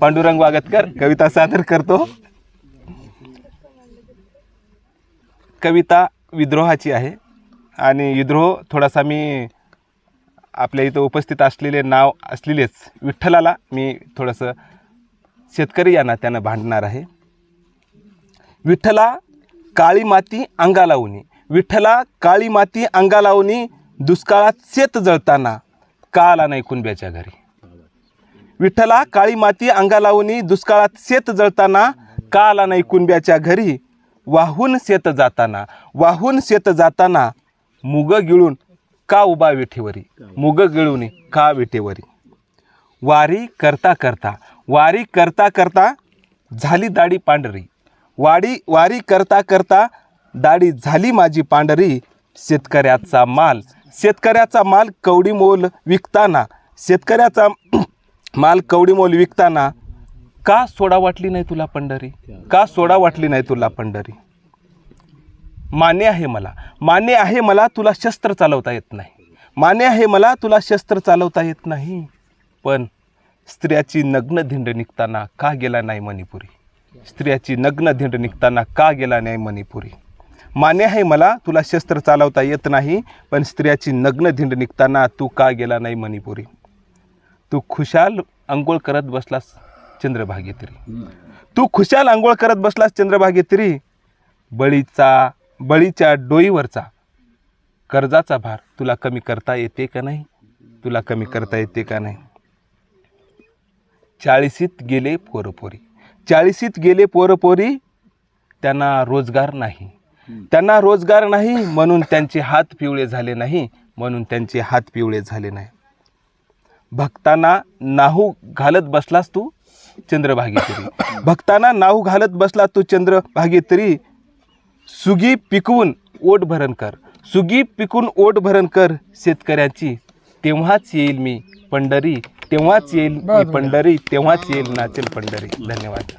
पांडुरंग वागतकर कविता सादर करतो. कविता विद्रोहाची आहे आणि विद्रोह थोडासा मी आपल्या इथं उपस्थित असलेले नाव असलेलेच विठ्ठलाला मी थोडंसं शेतकरी यांना त्यानं भांडणार आहे. विठ्ठला काळी माती अंगा लावणी विठ्ठला काळी माती अंगा लावणी दुष्काळात शेत जळताना का आला नाही कुणब्याच्या घरी. विठ्ठला काळी माती अंगा लावणी दुष्काळात शेत जळताना का आला नाही कुणब्याच्या घरी. वाहून शेत जाताना वाहून शेत जाताना मुग गिळून का उभा विठेवरी? मुग गिळून का विठेवरी? वारी करता करता वारी करता करता झाली दाढी पांढरी. वाडी वारी करता करता दाढी झाली माझी पांढरी. शेतकऱ्याचा माल शेतकऱ्याचा माल कवडी मोल विकताना शेतकऱ्याचा माल कवडी मोल विकताना का सोडा वाटली नाही तुला पंढरी? का सोडा वाटली नाही तुला पंढरी? मान्य आहे मला. मान्य आहे मला तुला शस्त्र चालवता येत नाही. मान्य आहे मला तुला शस्त्र चालवता येत नाही. पण स्त्रियाची नग्न धिंड निघताना का गेला नाही मणिपुरी? स्त्रियाची नग्न धिंड निघताना का गेला नाही मणिपुरी? मान्य आहे मला तुला शस्त्र चालवता येत नाही पण स्त्रियाची नग्न धिंड निघताना तू का गेला नाही मणिपुरी? तू खुशाल अंघोळ करत बसलास चंद्रभागेतरी. तू खुशाल आंघोळ करत बसलास चंद्रभागेतरी बळीचा बळीच्या डोईवरचा कर्जाचा भार तुला कमी करता येते का नाही? तुला कमी करता येते का नाही? चाळीसीत गेले पोरपोरी. चाळीसीत गेले पोरपोरी त्यांना रोजगार नाही. त्यांना रोजगार नाही म्हणून त्यांचे हात पिवळे झाले नाही म्हणून त्यांचे हात पिवळे झाले नाही. भक्तांना नाहू घालत बसलास तू? चंद्रभागेतरी भक्तांना नाहू घालत बसला तू चंद्रभागेतरी सुगी पिकवून ओट भरण कर. सुगी पिकून ओट भरण कर शेतकऱ्याची. तेव्हाच येईल मी पंढरी. तेव्हाच येईल मी पंढरी. तेव्हाच येईल नाचेल पंढरी. धन्यवाद.